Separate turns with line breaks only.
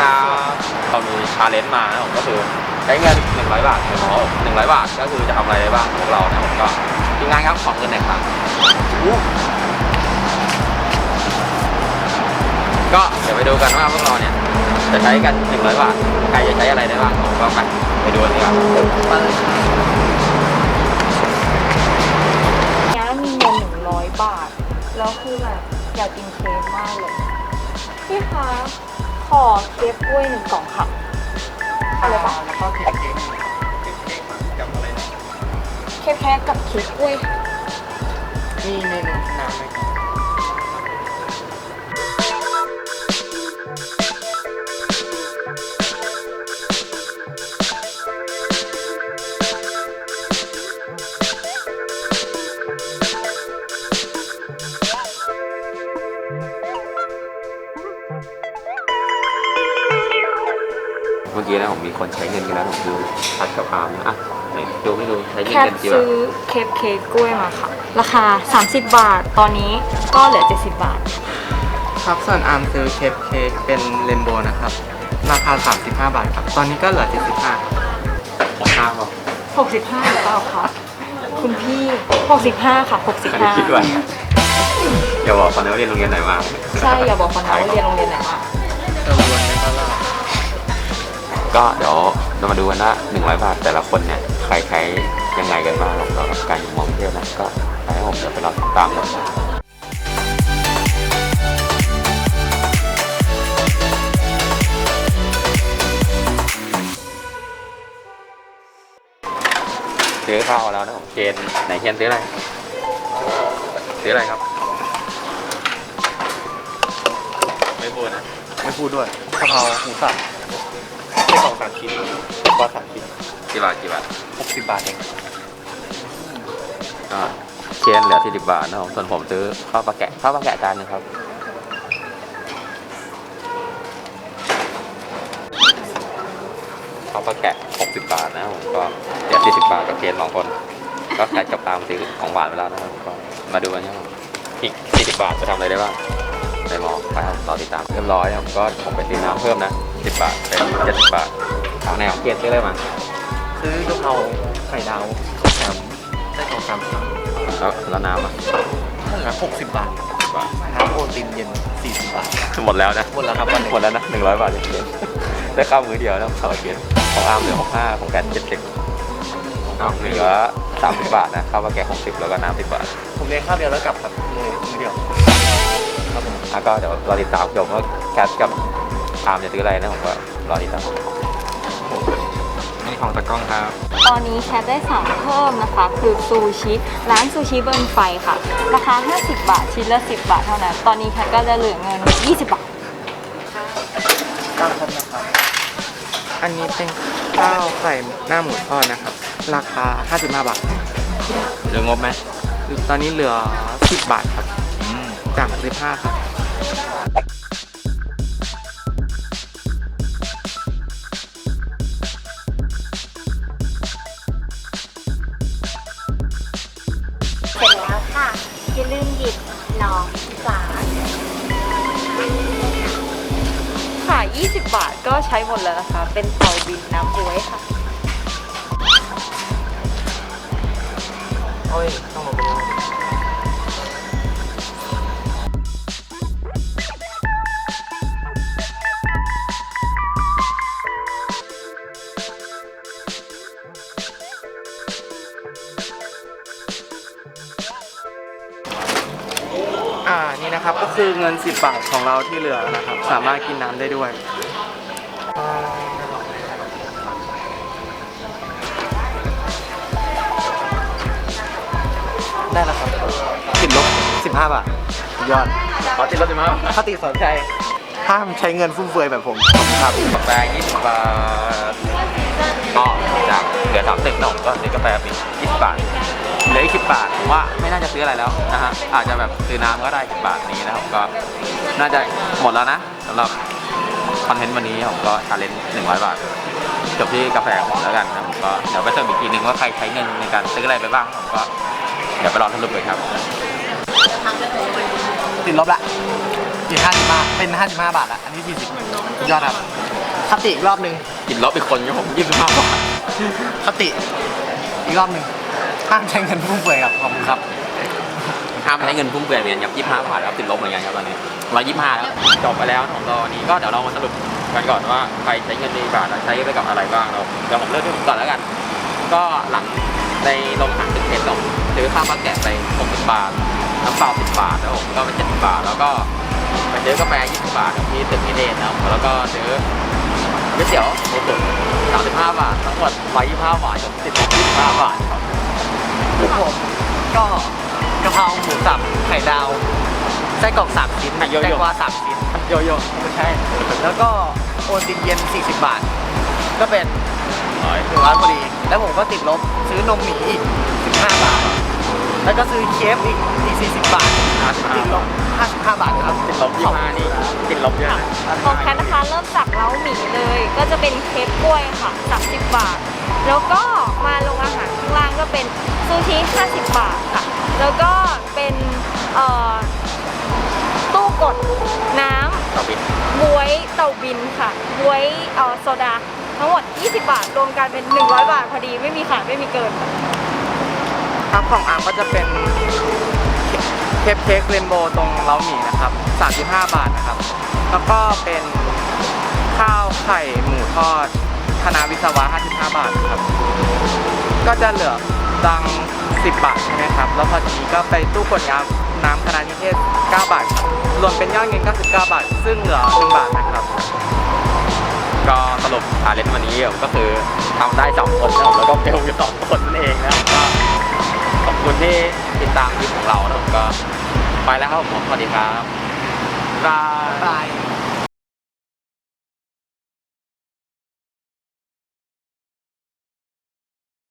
ครับเรามีชาเลนจ์มานะผมก็คือใช้เงิน 100 บาทในหมอ100 บาท ก็คือจะทำอะไรได้บ้างพวกเรานะผมก็ทีมงานครับของเงินหน่อยครับก็เดี๋ยวไปดูกันว่าพวกเราเนี่ย จะใช้กัน 100 บาท ใครจะใช้อะไรได้บ้างผมก็ไปไปดูกันดีกว่า
เนี้ยมีเงินหนึ่งร้อยบาท แล้วคือแบบอยากกินเค้กมากเลย พี่คะ ขอเค้กกล้วยหนึ่งกล่องค่ะอะไรบ้าง
แล้วก็เค้กเค้กเค้กเค้กกับอะไรนะ
เค้กแพ้กับเค้กกล้วย
มีเมนูน้ำไหม อกี้นะผมมีคนใช้เงินกันแล้วผมดูทัดกับอาร์มนะอะไหนดูไม่ดูใช้เงิน
แค่
กันกี่บา
ซื้
ท
อเค้กเค้กกล้วยมาค่ะ ราคา 30 บาท ตอนนี้ก็เหลือ 70 บาท
ครับส่วนอาร์มซื้อเชฟเค้กเป็นเรนโบว์นะครับ ราคา 35 บาทครับ ตอนนี้ก็เหลือ 75ครับ
ข้าวบอก
65หรือเปล่าคะคุณพี่ 65 ค่ะ
อันนี้คิดว่า
65
อย่าบอกคนนะว่าเรียนโรงเรียนไหนมา
ใช่ อย่าบอกคนนะว่าเรียนโรงเรียนไหนมา
กระบวนในตลาด
ก็เดี๋ยวเรามาดูกันว่า100 บาทแต่ละคนเนี่ยใครใช้ยังไงกันบ้างสำหรับการอยู่มองเที่ยวนะก็ไปให้ผมเดี๋ยวไปรอตามกันซื้อข้าวแล้วนะผมเกณฑ์ไหนเกณฑ์ซื้ออะไรซื้ออะไรครับ ไม่พูดนะ
ไม่พูดด้วยกะเพราหมูสับ ไส้กรอกสามชิ้นปลาสามชิ้น
กี่บาทกี่บาท
60บาทเอง
ก็เคนเหลือ40บาทนะครับส่วนผมซื้อข้าวปลาแกะข้าวปลาแกะจานหนึงครับ ข้าวปลาแกะ60บาทนะครับผมก็เหลือ40บาทกับเคนสองคน ก็แค่จับตามซื้อของหวานไปแล้วนะครับก็มาดูกันนะครับอีก40บาทจะทำอะไรได้บ้าง ในหมอไปครับรอติดตามเรียบร้อยนะครับก็ผมไปซื้อน้ำเพิ่มนะ 10 บาท เป็น 70 บาททางแนวเคนซื้ออะไรมา
ซื้อกะเพราไข่ดาวข้าวแคมไส้กรอกสามชิ้น
แล้วแล้วน้ำอะ
เท่าไหร่60บาท
10บาท
น้ำโอตินเย็น40บาท
หมดแล้วนะ
หมดแล้วครับวันนี้
หมดแล้วนะหนึ่งร้อยบาทจริงๆได้ข้าวมื้อเดียวนะข้าวเกียนของอาร์มเหลือหกห้าของแกเจ็ดสิบ เอาเหลือสามสิบบาทนะข้าวปลาแกะหกสิบแล้วก็น้ำสิบบาท
ผมเลี้ยงข้าวเดียวแล้วกลับครับมือมือเดียวครับผม
แล้วก็เดี๋ยวรอติดตามชมว่าแคทกับอาร์มจะซื้ออะไรนะผมก็รอติดตามนี่ของตะกล้องครับ
ตอนนี้แคทได้สั่งเพิ่มนะคะ คือซูชิร้านซูชิเบิร์นไฟค่ะ ราคา 50 บาท ชิ้นละ 10 บาทเท่านั้น ตอนนี้แคทก็จะเหลือเงิน 20 บาท
ข้าวครับนะครับ อันนี้เป็นข้าวใส่หน้าหมูทอดนะครับ ราคา 55 บาท
เหลืองบไหม
ตอนนี้เหลือ 10 บาทครับจาก 15 ครับ
เสร็จแล้วค่ะอย่าลืมหยิบหนองฝา
ค่ะ 20 บาทก็ใช้หมดแล้วนะคะ เป็นเตาบินน้ำบ๊วยค่ะ
โอ้ยต้องลงไปแล้วอ่านี่นะครับก็คือเงิน 10 บาทของเราที่เหลือนะครับ สามารถกินน้ำได้ด้วย ได้แล้วครับติดลบ15 บาทยอด
ขอติดรถสิมั้ง
คติสนใจห้ามใช้เงินฟุ่มเฟือยแบบผมครับ
กาแฟยี่สิบบาทก็จากเหลือสามสิบนะผมก็ซื้อกาแฟไปยี่สิบบาทเหลืออีกสิบบาทผมว่าไม่น่าจะซื้ออะไรแล้วนะฮะอาจจะแบบซื้อน้ำก็ได้สิบบาทนี้นะครับก็น่าจะหมดแล้วนะสำหรับคอนเทนต์วันนี้ผมก็ชาเลนจ์หนึ่งร้อยบาทจบที่กาแฟของผมแล้วกันนะผมก็เดี๋ยวไปเติมอีกทีนึงว่าใครใช้เงินในการซื้ออะไรไปบ้างผมก็ เดี๋ยวไปรอสรุปเลยครับ
ติดลบละติด55เป็น55บาทละอันนี้40ยอดครับคติอีกรอบหนึ่ง
กินลบอีกคนก็ผมยี่สิบห้าบาท
คติอีกรอบหนึ่งห้ามใช้เงินฟุ่มเฟือยครับขอบคุณครับ
ห้ามใช้เงินฟุ่มเฟือยเหมือนกันครับยี่สิบห้าบาทครับติดลบเหมือนกันครับตอนนี้ร้อยยี่สิบห้าแล้วจบไปแล้วของเราวันนี้ก็เดี๋ยวเรามาสรุปกันก่อนว่าใครใช้เงินในบาทใช้ไปกับอะไรบ้างเราเดี๋ยวผมเริ่มที่ผมก่อนแล้วกัน ก็หลัง ในโรงอาหารตึกเพชรผมซื้อข้าวปลาแกะไป60บาทน้ำเปล่า10บาทแล้วผมก็เป็น70บาท แล้วก็ไปซื้อกาแฟ20บาทครับที่ตึกนิเดนนะครับแล้วก็ซื้อก๋วยเตี๋ยวหมูตุ๋น35บาททั้งหมด125บาทกับติดลบ25บาทครับ
ผมก็กะเพราหมูสับไข่ดาวไส้กรอกสามชิ้น
โย
แตง
โย่
กวาสามชิ้น
โยโย่
ไม่ใช่แล้วก็โอนตินเย็น40บาท ก็เป็น
ร้อย
หนึ่งร้อยพอดี แล้วผมก็ติดลบซื้อนมหมีอีก15บาท แล้วก็ซื้อเคฟอีกอีก40บาทติดลบ55บาทครับ
ติดลบ25นี่ติดลบเยอะนะ
ของแคทนะคะเริ่มจากเล้าหมี่เลย ก็จะเป็นเคปกล้วยค่ะ30บาท แล้วก็มาลงอาหารข้างล่างก็เป็นซูชิ50บาทค่ะ แล้วก็เป็นเอ่อตู้กดน้ำ
ต่อบิน
บวยเต่าบินค่ะบวยเอ่อโซดา ทั้งหมด 20 บาท รวมกันเป็น 100 บาทพอดี ไม่มีขาดไม่มีเกิน ค
รับของอาร์มก็จะเป็นเคปเค้กเรนโบว์ตรงเล้าหมี่นะครับ 35 บาทนะครับ แล้วก็เป็นข้าวไข่หมูทอดคณะวิศวะ 55 บาทครับ ก็จะเหลือตัง10 บาทใช่ไหมครับ แล้วพอทีก็ไปตู้กดน้ำน้ำคณะนิเทศ 9 บาทครับรวมเป็นยอดเงิน99 บาท ซึ่งเหลือ 1 บาทนะครับ
ก็สรุปชาเลนจ์วันนี้ผมก็คือทำได้สองคนนะครับแล้วก็เฟลอยู่สองคนนั่นเองนะครับก็ขอบคุณที่ติดตามคลิปของเรานะผมก็ไปแล้วครับผมสวัสดีครับบ๊ายบาย
บาย